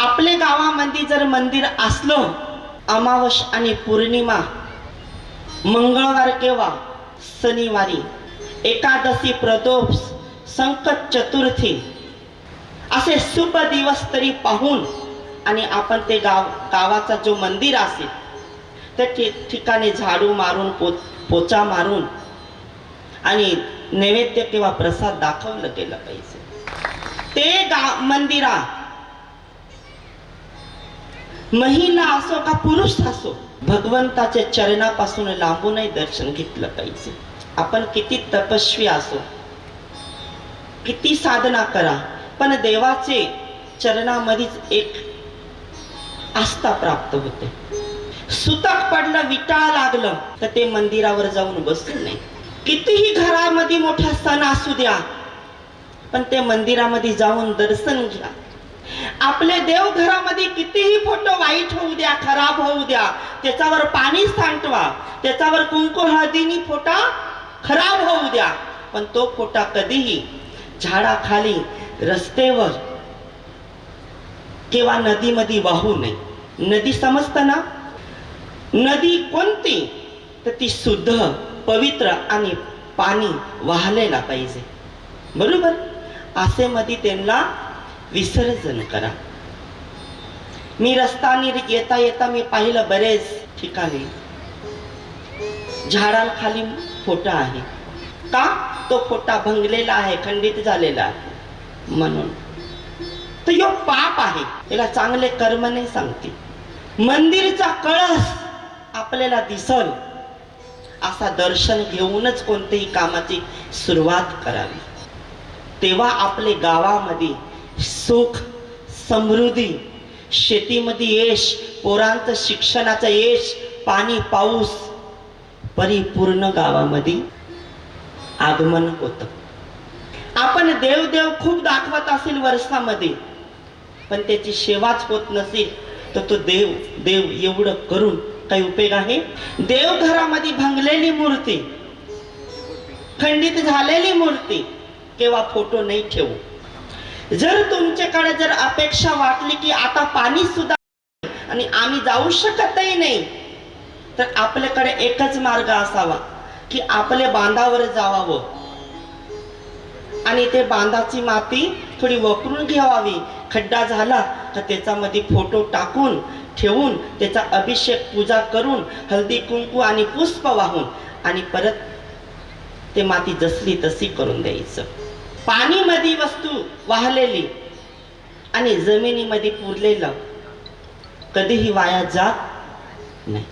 आपल्या गावामध्ये जर मंदिर असलं अमावश आणि पौर्णिमा मंगळवार केव्हा शनिवारी एकादशी प्रदोष संकट चतुर्थी असे शुभ दिवस तरी पाहून आणि आपण ते गाव गावाचा जो मंदिर असेल त्या ठिकाणी झाडू मारून पो पोचा मारून आणि नैवेद्य किंवा प्रसाद दाखवलं गेलं पाहिजे. ते गा मंदिरा महिला असो का पुरुष असो भगवंताच्या चरणापासून लांबूनही दर्शन घेतलं पाहिजे. आपण किती तपस्वी असो किती साधना करा पण देवाचे चरणामध्येच एक आस्था प्राप्त होते. सुतक पडलं विटाळ लागलं तर ते मंदिरावर जाऊन बसू नये. कितीही घरामध्ये मोठा सण असू द्या पण ते मंदिरामध्ये जाऊन दर्शन घ्या. आपले देव घरामध्ये कितीही फोटो वाईट होऊ द्या खराब होऊ द्या त्याच्यावर पाणी सांडवा त्याच्यावर कुंकू हळदीनी फोटा खराब होऊ द्या पण तो फोटा कधीही झाडाखाली रस्तेवर किंवा नदीमध्ये वाहू नये. नदी समजत ना? नदी कोणती? तर ती शुद्ध पवित्र आणि पाणी वाहलेला पाहिजे. बरोबर? असे मध्ये त्यांना विसर्जन करा. मी रस्तानी येता येता मी पाहिलं बरेच ठिकाणी. झाडांखाली फोटा आहे. का? तो फोटा भंगलेला आहे खंडित झालेला आहे. म्हणून. तर यो पाप आहे. याला चांगले कर्म नाही सांगते. मंदिरचा कळस आपल्याला दिसल. असा दर्शन घेऊनच कोणत्याही कामाची सुरुवात करावी. तेव्हा आपले गावामध्ये सुख समृद्धी शेतीमध्ये यश पोरांचं शिक्षणाचं यश पाणी पाऊस परिपूर्ण गावामध्ये आगमन होतं. आपण देवदेव खूप दाखवत असेल वर्षामध्ये पण त्याची सेवाच होत नसेल तर तो देव देव एवढं करून काही उपयोग आहे? देवघरामध्ये भंगलेली मूर्ती खंडित झालेली मूर्ती केव्हा फोटो नाही ठेवू. जर तुमच्याकडे जर अपेक्षा वाटली की आता पाणी सुद्धा आणि आम्ही जाऊ शकतही नाही तर आपल्याकडे एकच मार्ग असावा की आपल्या बांधावर जावावं. आणि ते बांधाची माती थोडी वकरून घ्यावी. खड्डा झाला तर त्याच्यामध्ये फोटो टाकून ठेवून त्याचा अभिषेक पूजा करून हळदी कुंकू आणि पुष्प वाहून आणि परत ते माती जसली तशी करून द्यायचं. पाणीमध्ये वस्तू वाहलेली आणि जमिनीमध्ये पुरलेलं कधीही वाया जात नाही.